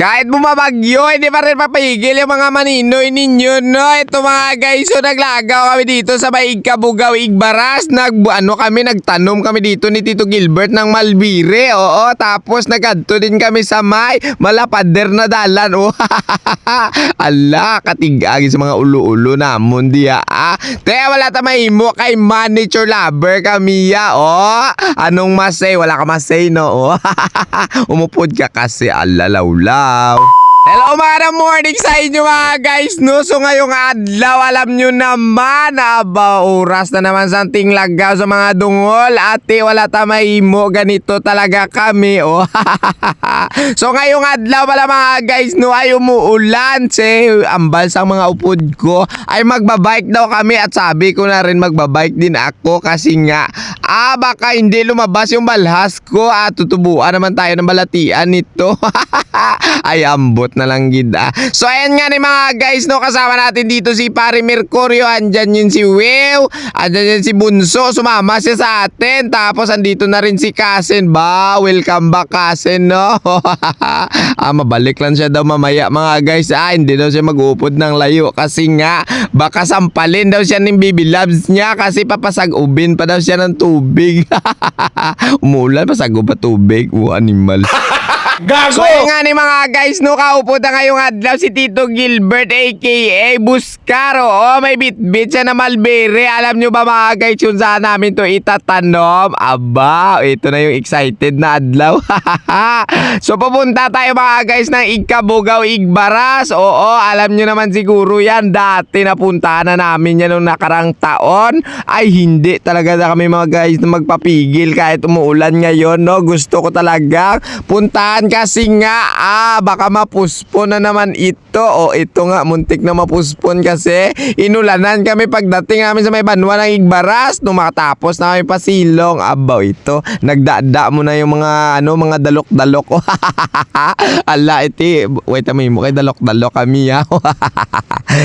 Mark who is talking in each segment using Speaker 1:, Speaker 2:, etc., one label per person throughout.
Speaker 1: Kahit bumabagyo, hindi pa rin papigil yung mga maninoy ninyo, no? Ito mga guys, so naglagaw kami dito sa may Igbaras. Nag, ano kami, nagtanom kami dito ni Tito Gilbert ng Malbire. Oo, tapos nagadto din kami sa may malapader na dalan. Oh, ala, katigagi sa mga ulo-ulo namon diya. Ah. Kaya wala ta mahimo kay manager lover kami ya. Oh, anong masay? Wala ka masay, no? Oh, umupod ka kasi, alalawlaw. Hello mga morning sa inyo mga guys no So ngayong adlaw alam nyo naman Aba oras na naman sa ting lagaw sa mga dungol Ate wala tamahimo ganito talaga kami oh. So ngayong adlaw pala mga guys no ay umuulan Si ambal sa mga upod ko Ay magbabike daw kami at sabi ko na rin magbabike din ako Kasi nga ah baka hindi lumabas yung balhas ko At tutubuan naman tayo ng balatian nito Ay ambot na lang gid ah. So ayan nga ni mga guys no kasama natin dito si Pare Mercurio, andyan yun si Will, andyan yun si Bunso, sumama siya sa atin. Tapos andito na rin si Kasen ba? Welcome back Kasen no. ah mabalik lang siya daw mamaya mga guys. Ah hindi daw siya mag-uupod ng layo kasi nga baka sampalin daw siya ng baby loves niya kasi papasag-ubin pa daw siya ng tubig. Umulan pasag pa tubig. Oh, animal. So yun nga ni mga guys, no, kaupo na ngayong adlaw si Tito Gilbert aka Buscaro. Oh, may bit-bit siya na Malbere. Alam nyo ba mga guys, yun saan namin to itatanom? Aba, ito na yung excited na adlaw. so pupunta tayo mga guys ng Igkabugaw, Igbaras. Oo, alam nyo naman siguro yan. Dati napuntahan na namin yan nung nakarang taon. Ay hindi talaga na kami mga guys na magpapigil kahit umuulan ngayon. No? Gusto ko talaga puntahan kasi nga? Ah baka mapuspon na naman ito. O ito nga muntik na mapuspon kasi. Inulanan kami pagdating namin sa may banwa ng Igbaras. Nung makatapos na kami pasilong. Abaw ito. Nagdada mo na yung mga ano mga dalok-dalok. Ala iti. Wait a minute kay dalok-dalok kami ha?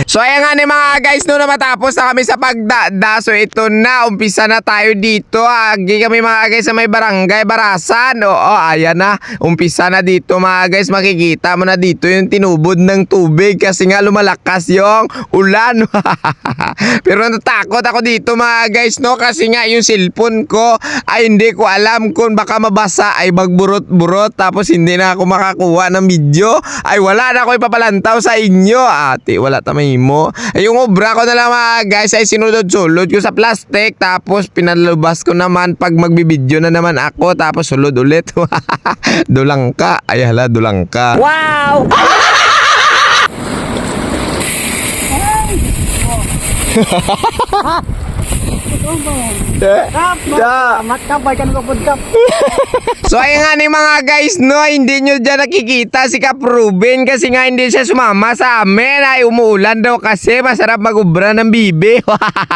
Speaker 1: So ayan nga ni mga guys no na matapos na kami sa pagdada. So ito na. Umpisa na tayo dito agi kami mga guys sa may barangay Barasan. Oo ayan na. Umpisa na dito mga guys makikita mo na dito yung tinubod ng tubig kasi nga lumalakas yung ulan. Pero natakot ako dito mga guys no? Kasi nga yung cellphone ko ay hindi ko alam kung baka mabasa ay magburot-burot tapos hindi na ako makakuha ng video ay wala na ako ipapalantaw sa inyo. Ate wala tamahimo ay yung obra ko na lang mga guys ay sinulod-sulod ko sa plastic tapos pinalabas ko naman pag magbibideo na naman ako tapos sulod ulit. Dulang ka ay hala dulang ka
Speaker 2: Wow! Kap.
Speaker 1: So ayun nga ni mga guys no, hindi nyo dyan nakikita si Kap Ruben kasi nga hindi siya sumama sa amin. Ay umuulan daw kasi masarap magubra ng bibi.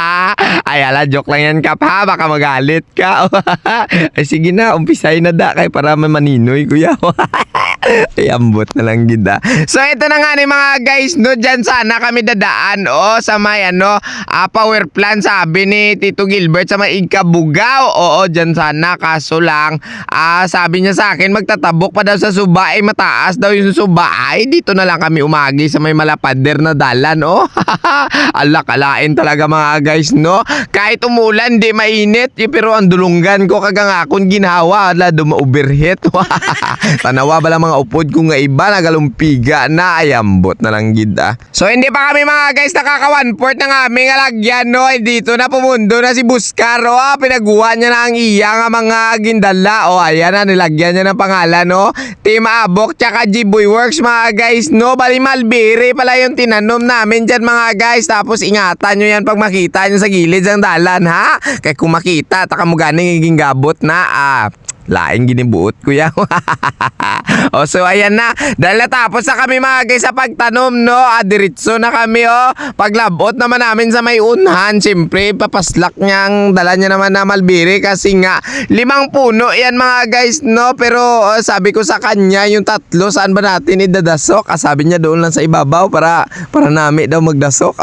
Speaker 1: Ay ala, joke lang yan Kap ha, baka magalit ka. Ay sige na, umpisay na da kay para may maninoy kuya. Ay ambot na lang gida. So ito na nga ni mga guys no, dyan sana kami dadaan. O sa may ano, ah, power plant sabi ni Tito Gilbert sa may Igkabugaw. Oo, dyan sana kaso lang ah, sabi niya sa akin magtatabok pa daw sa suba ay mataas daw yung suba. Ay dito na lang kami umagi sa may malapader na dalan oh. Ala kalain talaga mga guys no. Kahit umulan di mainit eh, pero ang dulunggan ko kagang akong ginawa. Ala duma-overheat tanawa ba lang mga upod ko nga iba nagalumpiga na ayambot na lang gid ah. so hindi pa kami mga guys nakaka one port ng aming alagyan no? Eh, dito na pumundo na si Buscaro ah. Pinaguha niya na ang iya nga mga gindala oh. Ayan na nilagyan niya ng pangalan no? Team Abok tsaka G-Boy Works mga guys no? Bali Malbere pala yung tinanom namin dyan mga guys. Tapos ingatan nyo yan pag makita nyo sa gilid ng dalan ha? Kaya kung makita taka mo ganing gabot na ah laing ginibuot ko yan. o so ayan na. Dahil natapos na kami mga guys sa pagtanom no. Ah, diretso na kami oh. Paglabot naman namin sa may unhan. Siyempre papaslak niyang dala niya naman na malbiri kasi nga limang puno yan mga guys no. Pero oh, sabi ko sa kanya yung tatlo saan ba natin idadasok? Ah, sabi niya doon lang sa ibabaw para para nami daw magdasok.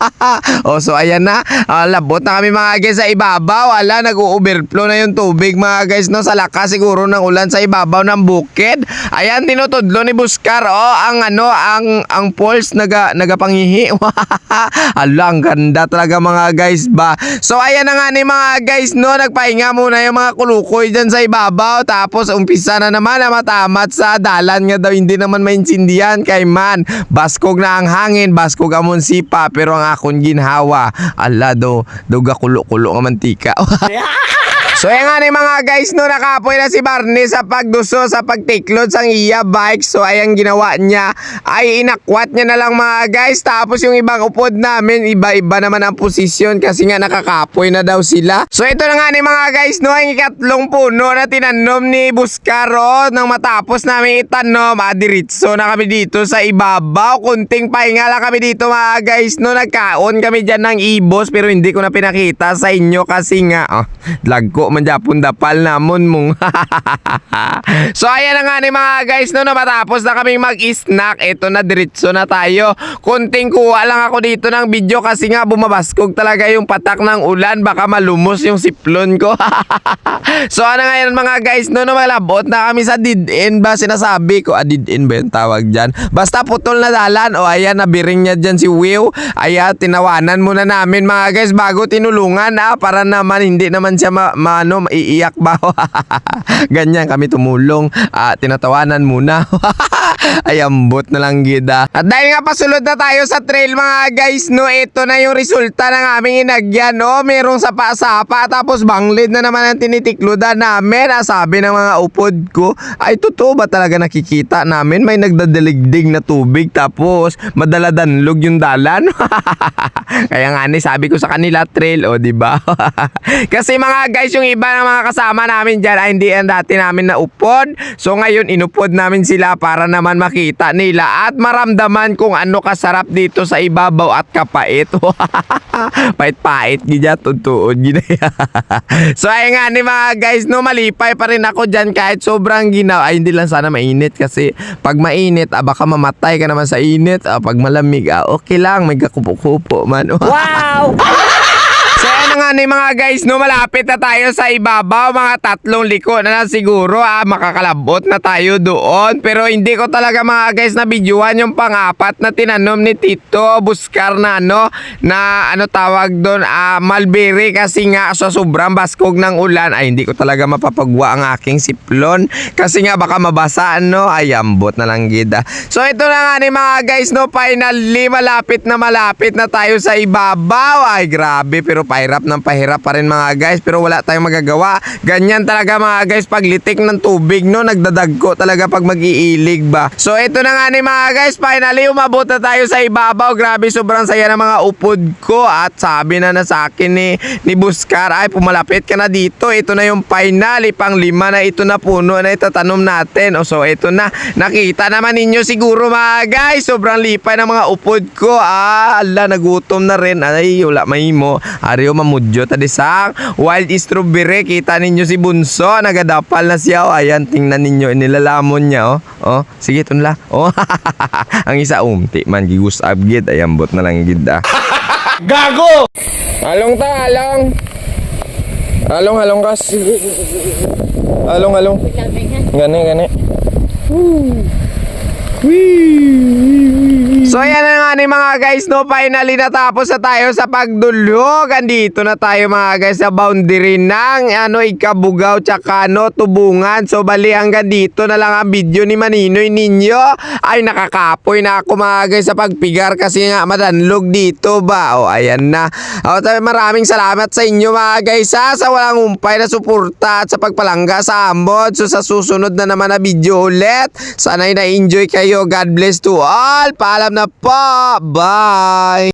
Speaker 1: o so ayan na. Ah, labot na kami mga guys sa ibabaw. Ala nag-overflow na yung tubig mga guys no sa lakas siguro ng ulan sa ibabaw ng bukid. Ayan, tinutudlo ni Buskar, oh, ang ano, ang, ang pulse naga, nagapangihi. Ala, ang ganda talaga mga guys ba. So, ayan na nga ni mga guys, no, nagpahinga muna yung mga kulukoy dyan sa ibabaw. Tapos, umpisa na naman na matamat sa dalan nga daw, hindi naman maintindihan kay man. Baskog na ang hangin, baskog amon sipa, pero ang akon ginhawa. Ala, do, do gakulo-kulo nga mantika. So yan nga ni mga guys no nakapoy na si Barney sa pagduso sa pagtiklod sang iya bike. So ayan ginawa niya ay inakwat niya na lang mga guys. Tapos yung ibang upod namin iba-iba naman ang posisyon kasi nga nakakapoy na daw sila. So ito na nga ni mga guys no ang ikatlong puno na tinanom ni Buscaro nang matapos namin itanom. Ah, diritso na kami dito sa ibabaw. Kunting pahinga lang kami dito mga guys no nagkaon kami dyan ng ibos pero hindi ko na pinakita sa inyo kasi nga oh, lagko man dapal namon mong. so ayan na nga ni mga guys no na matapos na kaming mag-snack. Ito na diretso na tayo. Kunting kuha lang ako dito ng video kasi nga bumabaskog talaga yung patak ng ulan. Baka malumos yung siplon ko. so ano nga yan mga guys no no malabot na kami sa dead end ba sinasabi ko. Ah, dead end ba yung tawag dyan? Basta putol na dalan. O ayan nabiring niya dyan si Will. Ayan tinawanan muna namin mga guys bago tinulungan ah para naman hindi naman siya ma, ma- ano, maiiyak ba? Ganyan kami tumulong. Ah, tinatawanan muna. Ay, ambot na lang gida. At dahil nga pasulod na tayo sa trail mga guys, no, ito na yung resulta ng aming inagyan, no. Merong sapa-sapa, tapos banglid na naman ang tinitiklodan namin. Ah, sabi ng mga upod ko, ay totoo ba talaga nakikita namin? May nagdadaligdig na tubig, tapos madaladanlog yung dalan. Kaya nga ni, sabi ko sa kanila, trail, o, di ba? Kasi mga guys, yung iba ng mga kasama namin dyan ay hindi yan dati namin na upod. So ngayon, inupod namin sila para naman makita nila at maramdaman kung ano kasarap dito sa ibabaw at kapait. Pait-pait, gidya, tuntuon, gidya. so ayun nga ni mga guys, no, malipay pa rin ako dyan kahit sobrang ginaw. Ay, hindi lang sana mainit kasi pag mainit, ah, baka mamatay ka naman sa init. Ah, pag malamig, ah, okay lang, may kakupo-kupo man.
Speaker 2: Wow!
Speaker 1: So ayan na nga ni mga guys, no, malapit na tayo sa ibabaw, mga tatlong liko na lang siguro, ah, makakalabot na tayo doon. Pero hindi ko talaga mga guys na videoan yung pangapat na tinanom ni Tito Buscar na ano, na ano tawag doon, ah, Malberry kasi nga sa sobrang baskog ng ulan, ay hindi ko talaga mapapagwa ang aking siplon. Kasi nga baka mabasa, no, ay ambot na lang gida. So ito na nga ni mga guys, no, finally, malapit na malapit na tayo sa ibabaw. Ay grabe, pero pahirap ng pahirap pa rin mga guys. Pero wala tayong magagawa. Ganyan talaga mga guys, pag litik ng tubig, no, nagdadagko talaga pag mag-iilig ba. So ito na nga ni mga guys, finally, umabot na tayo sa ibabaw. Grabe, sobrang saya ng mga upod ko. At sabi na na sa akin ni, ni Buscar, ay pumalapit ka na dito. Ito na yung final, ipang lima na ito na puno na itatanom natin. O so ito na, nakita naman ninyo siguro mga guys, sobrang lipay ng mga upod ko. Ah, ala, nagutom na rin. Ay, wala mahimo. Ariyo mamudyo tadi sang wild strawberry. Kita ninyo si Bunso, nagadapal na siya. O, ayan, tingnan ninyo, nilalamon niya. Oh, oh sige, tunla. Oh, ang isa umti man, gigus abgid. Ayan, bot na lang gid ah.
Speaker 2: Gago!
Speaker 1: Along ta, along. Along, along kas. Along, along. Gani, gani. So ayan na ni mga guys no? Finally natapos na tayo sa pagdulog. Andito na tayo mga guys sa boundary ng ano Ikabugaw tsaka no Tubungan. So bali hanggang dito na lang ang video ni Maninoy ninyo. Ay nakakapoy na ako mga guys sa pagpigar Kasi nga madanlog dito ba? O ayan na. O, tayo, Maraming salamat sa inyo mga guys ha Sa walang umpay na suporta at sa pagpalangga sa ambod So sa susunod na naman na video ulit Sana'y na-enjoy kayo. God bless to all. Paalam na po Bye.